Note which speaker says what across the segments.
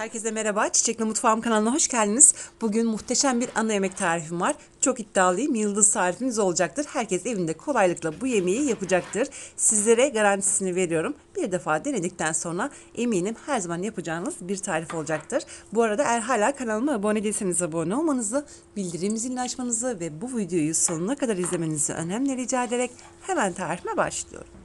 Speaker 1: Herkese merhaba. Çiçekli Mutfağım kanalına hoş geldiniz. Bugün muhteşem bir ana yemek tarifim var. Çok iddialıyım. Yıldız tarifiniz olacaktır. Herkes evinde kolaylıkla bu yemeği yapacaktır. Sizlere garantisini veriyorum. Bir defa denedikten sonra eminim her zaman yapacağınız bir tarif olacaktır. Bu arada eğer hala kanalıma abone değilseniz abone olmanızı, bildirim zilini açmanızı ve bu videoyu sonuna kadar izlemenizi önemli rica ederek hemen tarifime başlıyorum.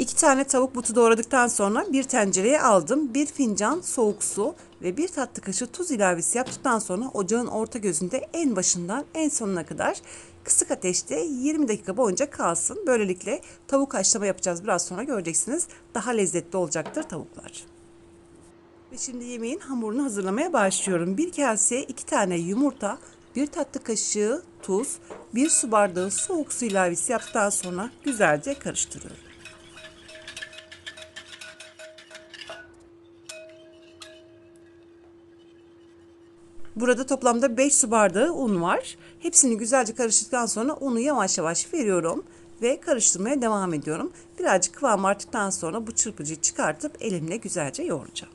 Speaker 1: İki tane tavuk butu doğradıktan sonra bir tencereye aldım. Bir fincan soğuk su ve bir tatlı kaşığı tuz ilavesi yaptıktan sonra ocağın orta gözünde en başından en sonuna kadar kısık ateşte 20 dakika boyunca kalsın. Böylelikle tavuk haşlama yapacağız. Biraz sonra göreceksiniz. Daha lezzetli olacaktır tavuklar. Ve şimdi yemeğin hamurunu hazırlamaya başlıyorum. Bir kaseye iki tane yumurta, bir tatlı kaşığı tuz, bir su bardağı soğuk su ilavesi yaptıktan sonra güzelce karıştırıyorum. Burada toplamda 5 su bardağı un var. Hepsini güzelce karıştırdıktan sonra unu yavaş yavaş veriyorum ve karıştırmaya devam ediyorum. Birazcık kıvam arttıktan sonra bu çırpıcıyı çıkartıp elimle güzelce yoğuracağım.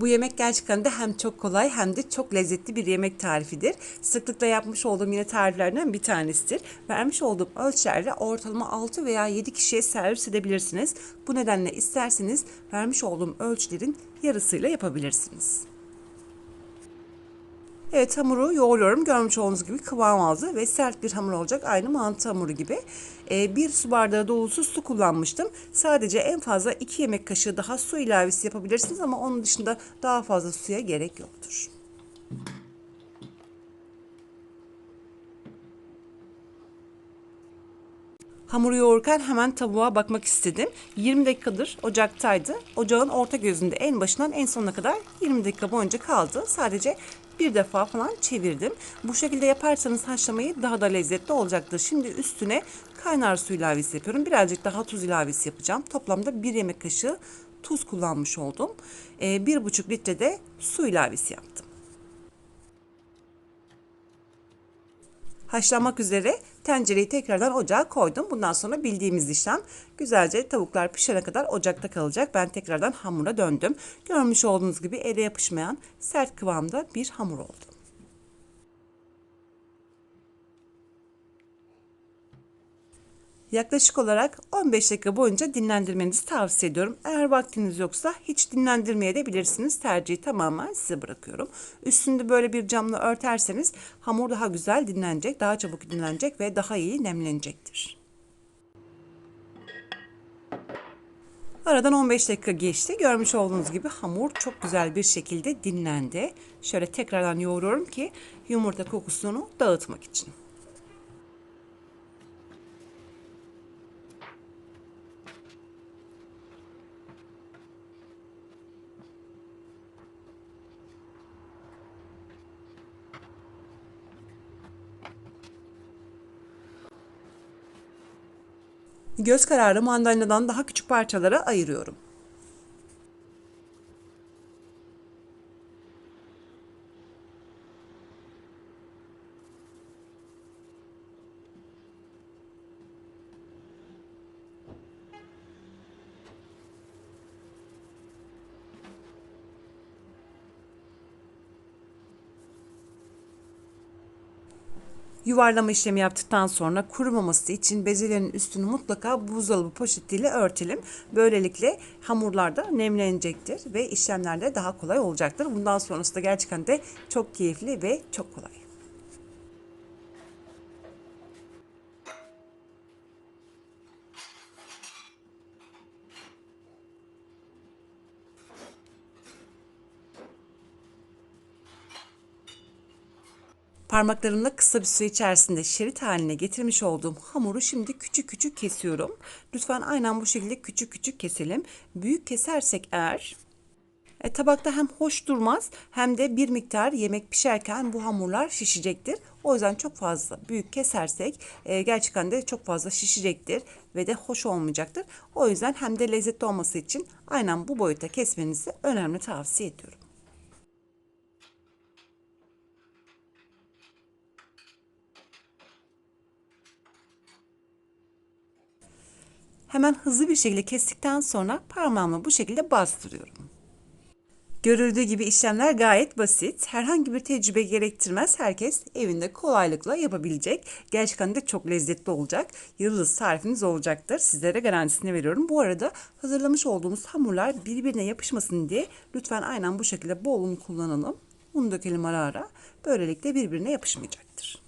Speaker 1: Bu yemek gerçekten de hem çok kolay hem de çok lezzetli bir yemek tarifidir. Sıklıkla yapmış olduğum yine tariflerden bir tanesidir. Vermiş olduğum ölçülerle ortalama 6 veya 7 kişiye servis edebilirsiniz. Bu nedenle isterseniz vermiş olduğum ölçülerin yarısıyla yapabilirsiniz. Evet hamuru yoğuruyorum. Görmüş olduğunuz gibi kıvam aldı ve sert bir hamur olacak. Aynı mantı hamuru gibi. Ee, bir su bardağı dolusu su kullanmıştım. Sadece en fazla 2 yemek kaşığı daha su ilavesi yapabilirsiniz ama onun dışında daha fazla suya gerek yoktur. Hamuru yoğururken hemen tavuğa bakmak istedim. 20 dakikadır ocaktaydı. Ocağın orta gözünde en başından en sonuna kadar 20 dakika boyunca kaldı. Sadece bir defa falan çevirdim. Bu şekilde yaparsanız haşlamayı daha da lezzetli olacaktır. Şimdi üstüne kaynar su ilavesi yapıyorum. Birazcık daha tuz ilavesi yapacağım. Toplamda bir yemek kaşığı tuz kullanmış oldum. Ee, bir buçuk litre de su ilavesi yaptım. haşlanmak üzere tencereyi tekrardan ocağa koydum. Bundan sonra bildiğimiz işlem güzelce tavuklar pişene kadar ocakta kalacak. Ben tekrardan hamura döndüm. Görmüş olduğunuz gibi ele yapışmayan sert kıvamda bir hamur oldu. Yaklaşık olarak 15 dakika boyunca dinlendirmenizi tavsiye ediyorum. Eğer vaktiniz yoksa hiç dinlendirmeye de bilirsiniz. Tercihi tamamen size bırakıyorum. Üstünde böyle bir camla örterseniz hamur daha güzel dinlenecek, daha çabuk dinlenecek ve daha iyi nemlenecektir. Aradan 15 dakika geçti. Görmüş olduğunuz gibi hamur çok güzel bir şekilde dinlendi. Şöyle tekrardan yoğuruyorum ki yumurta kokusunu dağıtmak için. Göz kararı mandalinadan daha küçük parçalara ayırıyorum. Yuvarlama işlemi yaptıktan sonra kurumaması için bezelerin üstünü mutlaka buzdolabı poşetiyle örtelim. Böylelikle hamurlarda nemlenecektir ve işlemlerde daha kolay olacaktır. Bundan sonrası da gerçekten de çok keyifli ve çok kolay. Parmaklarımla kısa bir süre içerisinde şerit haline getirmiş olduğum hamuru şimdi küçük küçük kesiyorum. Lütfen aynen bu şekilde küçük küçük keselim. Büyük kesersek eğer e, tabakta hem hoş durmaz hem de bir miktar yemek pişerken bu hamurlar şişecektir. O yüzden çok fazla büyük kesersek e, gerçekten de çok fazla şişecektir ve de hoş olmayacaktır. O yüzden hem de lezzetli olması için aynen bu boyuta kesmenizi önemli tavsiye ediyorum. Hemen hızlı bir şekilde kestikten sonra parmağımla bu şekilde bastırıyorum. Görüldüğü gibi işlemler gayet basit. Herhangi bir tecrübe gerektirmez. Herkes evinde kolaylıkla yapabilecek. Gerçekten de çok lezzetli olacak. Yıldız tarifiniz olacaktır. Sizlere garantisini veriyorum. Bu arada hazırlamış olduğumuz hamurlar birbirine yapışmasın diye lütfen aynen bu şekilde bol un kullanalım. Un dökelim ara ara. Böylelikle birbirine yapışmayacaktır.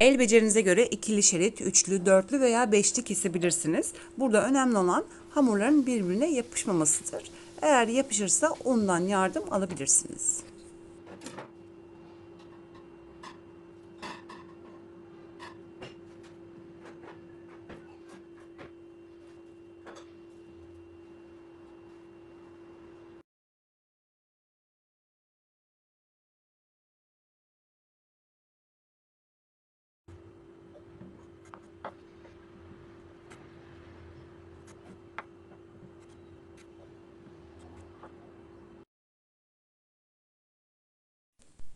Speaker 1: El becerinize göre ikili şerit, üçlü, dörtlü veya beşli kesebilirsiniz. Burada önemli olan hamurların birbirine yapışmamasıdır. Eğer yapışırsa ondan yardım alabilirsiniz.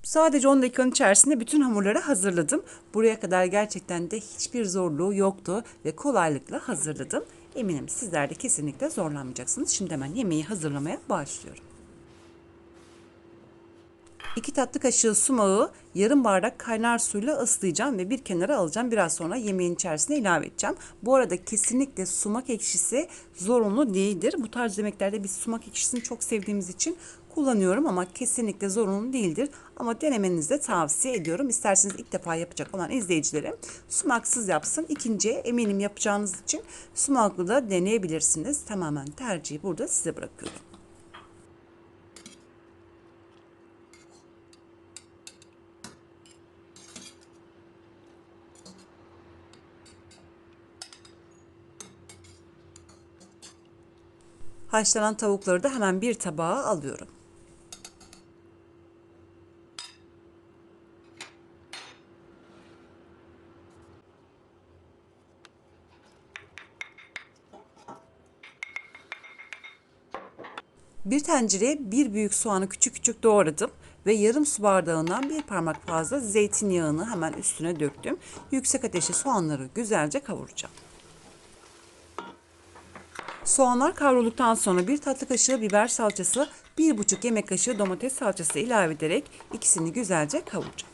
Speaker 1: Sadece 10 dakikanın içerisinde bütün hamurları hazırladım. Buraya kadar gerçekten de hiçbir zorluğu yoktu ve kolaylıkla hazırladım. Eminim sizler de kesinlikle zorlanmayacaksınız. Şimdi hemen yemeği hazırlamaya başlıyorum. 2 tatlı kaşığı sumağı yarım bardak kaynar suyla ıslayacağım ve bir kenara alacağım. Biraz sonra yemeğin içerisine ilave edeceğim. Bu arada kesinlikle sumak ekşisi zorunlu değildir. Bu tarz yemeklerde biz sumak ekşisini çok sevdiğimiz için kullanıyorum ama kesinlikle zorunlu değildir. Ama denemenizi de tavsiye ediyorum. İsterseniz ilk defa yapacak olan izleyicilerim sumaksız yapsın. İkinciye eminim yapacağınız için sumaklı da deneyebilirsiniz. Tamamen tercihi burada size bırakıyorum. Haşlanan tavukları da hemen bir tabağa alıyorum. Bir tencereye bir büyük soğanı küçük küçük doğradım ve yarım su bardağından bir parmak fazla zeytinyağını hemen üstüne döktüm. Yüksek ateşe soğanları güzelce kavuracağım. Soğanlar kavrulduktan sonra bir tatlı kaşığı biber salçası, bir buçuk yemek kaşığı domates salçası ilave ederek ikisini güzelce kavuracağım.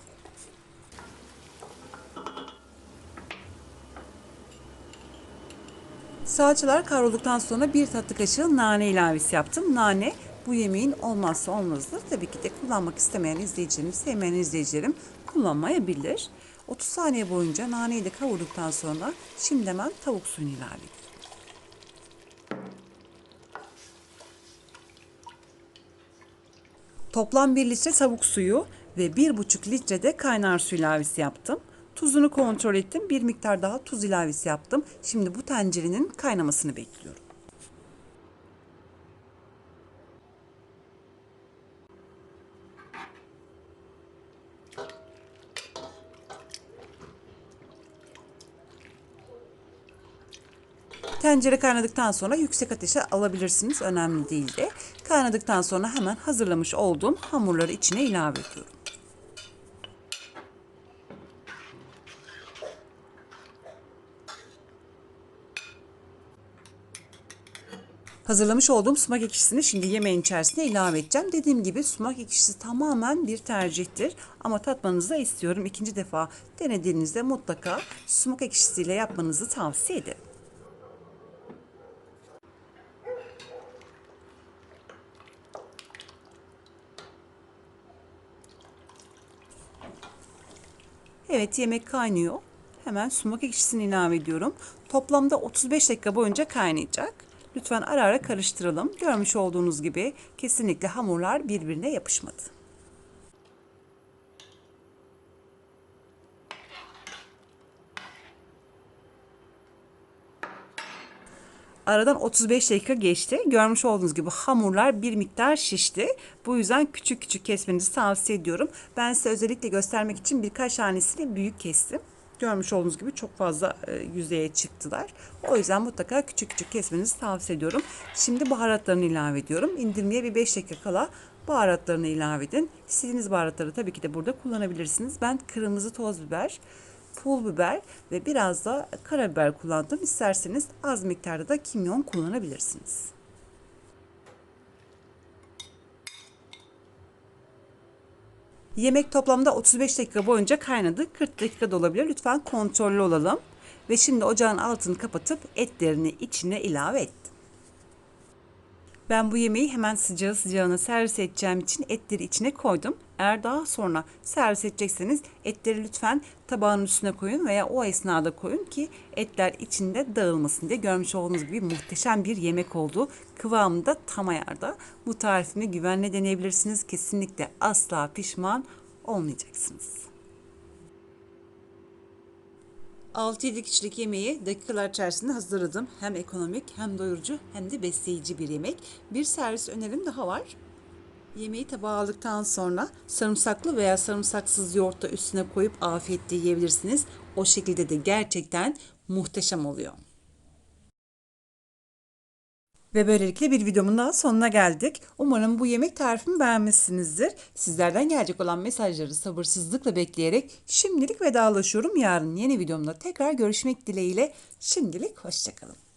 Speaker 1: Salçalar kavrulduktan sonra bir tatlı kaşığı nane ilavesi yaptım. Nane bu yemeğin olmazsa olmazıdır. Tabii ki de kullanmak istemeyen izleyicilerim, sevmeyen izleyicilerim kullanmayabilir. 30 saniye boyunca naneyi de kavurduktan sonra şimdi hemen tavuk suyunu ilave ediyorum. Toplam 1 litre tavuk suyu ve 1,5 litre de kaynar su ilavesi yaptım. Tuzunu kontrol ettim. Bir miktar daha tuz ilavesi yaptım. Şimdi bu tencerenin kaynamasını bekliyorum. Tencere kaynadıktan sonra yüksek ateşe alabilirsiniz. Önemli değil de. Kaynadıktan sonra hemen hazırlamış olduğum hamurları içine ilave ediyorum. Hazırlamış olduğum sumak ekşisini şimdi yemeğin içerisine ilave edeceğim. Dediğim gibi sumak ekşisi tamamen bir tercihtir. Ama tatmanızı da istiyorum. İkinci defa denediğinizde mutlaka sumak ekşisiyle yapmanızı tavsiye ederim. Evet yemek kaynıyor. Hemen sumak ekşisini ilave ediyorum. Toplamda 35 dakika boyunca kaynayacak. Lütfen ara ara karıştıralım. Görmüş olduğunuz gibi kesinlikle hamurlar birbirine yapışmadı. Aradan 35 dakika geçti. Görmüş olduğunuz gibi hamurlar bir miktar şişti. Bu yüzden küçük küçük kesmenizi tavsiye ediyorum. Ben size özellikle göstermek için birkaç tanesini büyük kestim. Görmüş olduğunuz gibi çok fazla e, yüzeye çıktılar. O yüzden mutlaka küçük küçük kesmenizi tavsiye ediyorum. Şimdi baharatlarını ilave ediyorum. İndirmeye bir 5 dakika kala baharatlarını ilave edin. İstediğiniz baharatları tabii ki de burada kullanabilirsiniz. Ben kırmızı toz biber, pul biber ve biraz da karabiber kullandım. İsterseniz az miktarda da kimyon kullanabilirsiniz. Yemek toplamda 35 dakika boyunca kaynadı. 40 dakika da olabilir. Lütfen kontrollü olalım. Ve şimdi ocağın altını kapatıp etlerini içine ilave ettim. Ben bu yemeği hemen sıcağı sıcağına servis edeceğim için etleri içine koydum. Eğer daha sonra servis edecekseniz etleri lütfen tabağın üstüne koyun veya o esnada koyun ki etler içinde dağılmasın diye görmüş olduğunuz gibi muhteşem bir yemek oldu. Kıvamı da tam ayarda. Bu tarifimi güvenle deneyebilirsiniz. Kesinlikle asla pişman olmayacaksınız. 6-7 kişilik yemeği dakikalar içerisinde hazırladım. Hem ekonomik hem doyurucu hem de besleyici bir yemek. Bir servis önerim daha var. Yemeği tabağa aldıktan sonra sarımsaklı veya sarımsaksız yoğurt da üstüne koyup afiyetle yiyebilirsiniz. O şekilde de gerçekten muhteşem oluyor. Ve böylelikle bir videomun daha sonuna geldik. Umarım bu yemek tarifimi beğenmişsinizdir. Sizlerden gelecek olan mesajları sabırsızlıkla bekleyerek şimdilik vedalaşıyorum. Yarın yeni videomda tekrar görüşmek dileğiyle. Şimdilik hoşçakalın.